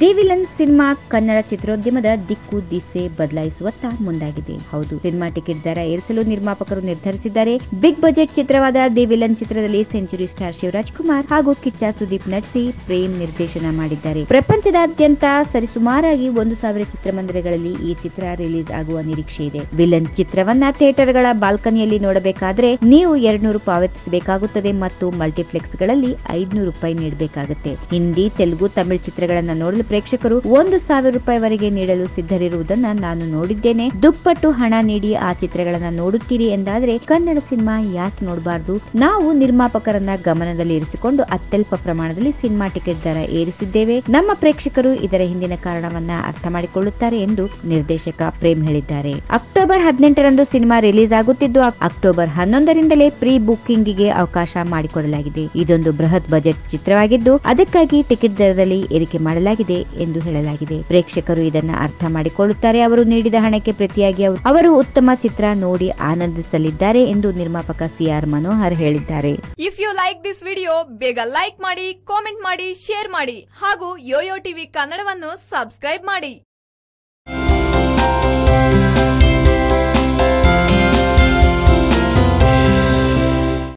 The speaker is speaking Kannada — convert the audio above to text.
ದಿ ವಿಲನ್ ಸಿನಿಮಾ ಕನ್ನಡ ಚಿತ್ರೋದ್ಯಮದ ದಿಕ್ಕು ದಿಸೆ ಬದಲಾಯಿಸುವತ್ತ ಮುಂದಾಗಿದೆ. ಹೌದು, ಸಿನಿಮಾ ಟಿಕೆಟ್ ದರ ಏರಿಸಲು ನಿರ್ಮಾಪಕರು ನಿರ್ಧರಿಸಿದ್ದಾರೆ. ಬಿಗ್ ಬಜೆಟ್ ಚಿತ್ರವಾದ ದಿ ವಿಲನ್ ಚಿತ್ರದಲ್ಲಿ ಸೆಂಚುರಿ ಸ್ಟಾರ್ ಶಿವರಾಜ್ ಕುಮಾರ್ ಹಾಗೂ ಕಿಚ್ಚ ಸುದೀಪ್ ನಟಿಸಿ ಪ್ರೇಮ್ ನಿರ್ದೇಶನ ಮಾಡಿದ್ದಾರೆ. ಪ್ರಪಂಚದಾದ್ಯಂತ ಸರಿಸುಮಾರಾಗಿ ಒಂದು ಸಾವಿರ ಚಿತ್ರಮಂದಿರಗಳಲ್ಲಿ ಈ ಚಿತ್ರ ರಿಲೀಸ್ ಆಗುವ ನಿರೀಕ್ಷೆ ಇದೆ. ವಿಲನ್ ಚಿತ್ರವನ್ನ ಥಿಯೇಟರ್ಗಳ ಬಾಲ್ಕನಿಯಲ್ಲಿ ನೋಡಬೇಕಾದ್ರೆ ನೀವು ಎರಡ್ನೂರು ಪಾವತಿಸಬೇಕಾಗುತ್ತದೆ ಮತ್ತು ಮಲ್ಟಿಪ್ಲೆಕ್ಸ್ಗಳಲ್ಲಿ ಐದ್ನೂರು ರೂಪಾಯಿ ನೀಡಬೇಕಾಗುತ್ತೆ. ಹಿಂದಿ, ತೆಲುಗು, ತಮಿಳು ಚಿತ್ರಗಳನ್ನ ನೋಡಲು ಪ್ರೇಕ್ಷಕರು ಒಂದು ಸಾವಿರ ರೂಪಾಯಿವರೆಗೆ ನೀಡಲು ಸಿದ್ಧರಿರುವುದನ್ನ ನಾನು ನೋಡಿದ್ದೇನೆ. ದುಪ್ಪಟ್ಟು ಹಣ ನೀಡಿ ಆ ಚಿತ್ರಗಳನ್ನ ನೋಡುತ್ತೀರಿ ಎಂದಾದ್ರೆ ಕನ್ನಡ ಸಿನಿಮಾ ಯಾಕೆ ನೋಡಬಾರ್ದು? ನಾವು ನಿರ್ಮಾಪಕರನ್ನ ಗಮನದಲ್ಲಿ ಇರಿಸಿಕೊಂಡು ಅತ್ಯಲ್ಪ ಪ್ರಮಾಣದಲ್ಲಿ ಸಿನಿಮಾ ಟಿಕೆಟ್ ದರ ಏರಿಸಿದ್ದೇವೆ. ನಮ್ಮ ಪ್ರೇಕ್ಷಕರು ಇದರ ಹಿಂದಿನ ಕಾರಣವನ್ನ ಅರ್ಥ ಮಾಡಿಕೊಳ್ಳುತ್ತಾರೆ ಎಂದು ನಿರ್ದೇಶಕ ಪ್ರೇಮ್ ಹೇಳಿದ್ದಾರೆ. ಅಕ್ಟೋಬರ್ ಹದಿನೆಂಟರಂದು ಸಿನಿಮಾ ರಿಲೀಸ್ ಆಗುತ್ತಿದ್ದು, ಅಕ್- ಅಕ್ಟೋಬರ್ ಹನ್ನೊಂದರಿಂದಲೇ ಪ್ರೀ ಬುಕ್ಕಿಂಗ್ಗೆ ಅವಕಾಶ ಮಾಡಿಕೊಡಲಾಗಿದೆ. ಇದೊಂದು ಬೃಹತ್ ಬಜೆಟ್ ಚಿತ್ರವಾಗಿದ್ದು, ಅದಕ್ಕಾಗಿ ಟಿಕೆಟ್ ದರದಲ್ಲಿ ಏರಿಕೆ ಮಾಡಲಾಗಿದೆ. ಎಂದು ಹೇಳಲಾಗಿದೆ. ಪ್ರೇಕ್ಷಕರು ಇದನ್ನ ಅರ್ಥ ಮಾಡಿಕೊಳ್ಳುತ್ತಾರೆ. ಅವರು ನೀಡಿದ ಹಣಕ್ಕೆ ಪ್ರತಿಯಾಗಿ ಅವರು ಉತ್ತಮ ಚಿತ್ರ ನೋಡಿ ಆನಂದಿಸಲಿದ್ದಾರೆ ಎಂದು ನಿರ್ಮಾಪಕ ಸಿಆರ್ ಮನೋಹರ್ ಹೇಳಿದ್ದಾರೆ. If you like this video ಬೇಗ ಲೈಕ್ ಮಾಡಿ ಕಾಮೆಂಟ್ ಮಾಡಿ ಶೇರ್ ಮಾಡಿ ಹಾಗೂ ಯೋಯೋ ಟಿವಿ ಕನ್ನಡವನ್ನು ಸಬ್ಸ್ಕ್ರೈಬ್ ಮಾಡಿ.